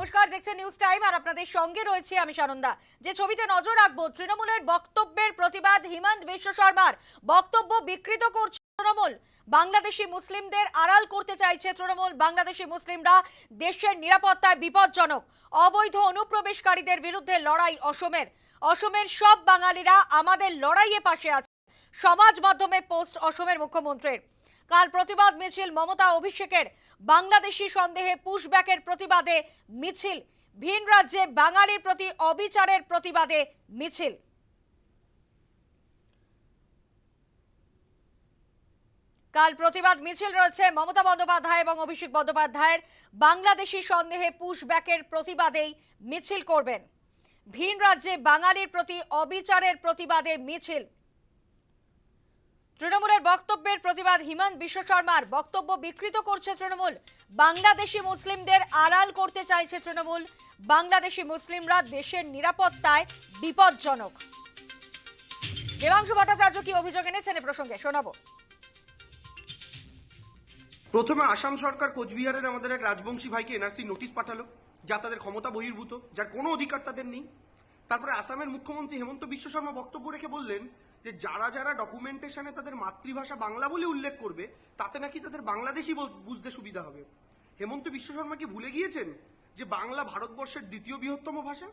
নমস্কার, দেখছেন news time আর আপনাদের সঙ্গে রয়েছে আমি সানন্দা। যে ছবিতে নজর রাখব, তৃণমূলের বক্তব্যের প্রতিবাদ হিমন্ত বিশ্ব শর্মার। বক্তব্য বিকৃত করছে তৃণমূল। বাংলাদেশি মুসলিমদের আড়াল করতে চাইছে তৃণমূল। বাংলাদেশি মুসলিমরা দেশের নিরাপত্তায় বিপজ্জনক, অবৈধ অনুপ্রবেশকারীদের বিরুদ্ধে লড়াই অসমের। অসমের সব বাঙালিরা আমাদের লড়াইয়ে পাশে আছে। সমাজ মাধ্যমে পোস্ট অসমের মুখ্যমন্ত্রীর। কাল প্রতিবাদ মিছিল মমতা অভিষেকের। বাংলাদেশি সন্দেহে পুশব্যাকের প্রতিবাদে মিছিল। ভিন রাজ্যে বাঙালির প্রতি অবিচারের প্রতিবাদে মিছিল। কাল প্রতিবাদ মিছিল রয়েছে মমতা বন্দ্যোপাধ্যায় এবং অভিষেক বন্দ্যোপাধ্যায়ের। বাংলাদেশি সন্দেহে পুশব্যাকের প্রতিবাদেই মিছিল করবেন। ভিন রাজ্যে বাঙালির প্রতি অবিচারের প্রতিবাদে মিছিল। তৃণমূলের বক্তব্যের প্রতিবাদ হিমন্ত বিশ্ব শর্মার বক্তব্য বিকৃত করছে তৃণমূল। বাংলাদেশি মুসলিমদের আড়াল করতে চাইছে তৃণমূল। বাংলাদেশি মুসলিমরা দেশের নিরাপত্তায় বিপজ্জনক। দেবাংশু ভট্টাচার্য কি অভিযোগ এনেছেন এ প্রসঙ্গে? শোনাবো। প্রথমে আসাম সরকার কোচবিহারের আমাদের এক রাজবংশী ভাইকে এনআরসি নোটিশ পাঠালো। যা তাদের ক্ষমতা বহির্ভূত, যার কোনো অধিকার তাদের নেই। তারপরে আসামের মুখ্যমন্ত্রী হেমন্ত বিশ্ব শর্মা বক্তব্য রেখে বললেন যে যারা যারা ডকুমেন্টেশনে তাদের মাতৃভাষা বাংলা বলে উল্লেখ করবে, তাতে নাকি তাদের বাংলাদেশি বুঝতে সুবিধা হবে। হেমন্ত বিশ্ব শর্মা কি ভুলে গিয়েছেন যে বাংলা ভারতবর্ষের দ্বিতীয় বৃহত্তম ভাষা?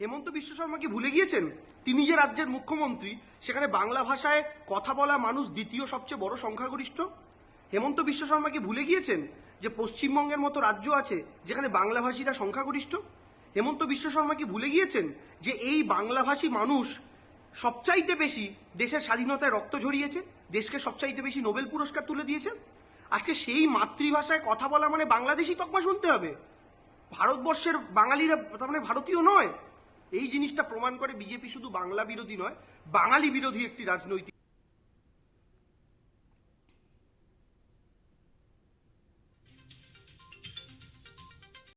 হেমন্ত বিশ্ব শর্মা কি ভুলে গিয়েছেন? তিনি যে রাজ্যের মুখ্যমন্ত্রী, সেখানে বাংলা ভাষায় কথা বলা মানুষ দ্বিতীয় সবচেয়ে বড় সংখ্যাগরিষ্ঠ? হেমন্ত বিশ্ব শর্মা কি ভুলে গিয়েছেন যে পশ্চিমবঙ্গের মতো রাজ্য আছে যেখানে বাংলাভাষীরা সংখ্যাগরিষ্ঠ? হেমন্ত বিশ্ব শর্মা কি ভুলে গিয়েছেন যে এই বাংলাভাষী মানুষ সবচাইতে বেশি দেশের স্বাধীনতায় রক্ত ঝরিয়েছে, দেশকে সবচাইতে বেশি নোবেল পুরস্কার তুলে দিয়েছে। আজকে সেই মাতৃভাষায় কথা বলা মানে বাংলাদেশি তকমা শুনতে হবে। ভারতবর্ষের বাঙালিরা, তার মানে ভারতীয় নয়। এই জিনিসটা প্রমাণ করে বিজেপি শুধু বাংলা বিরোধী নয়, বাঙালি বিরোধী একটি রাজনৈতিক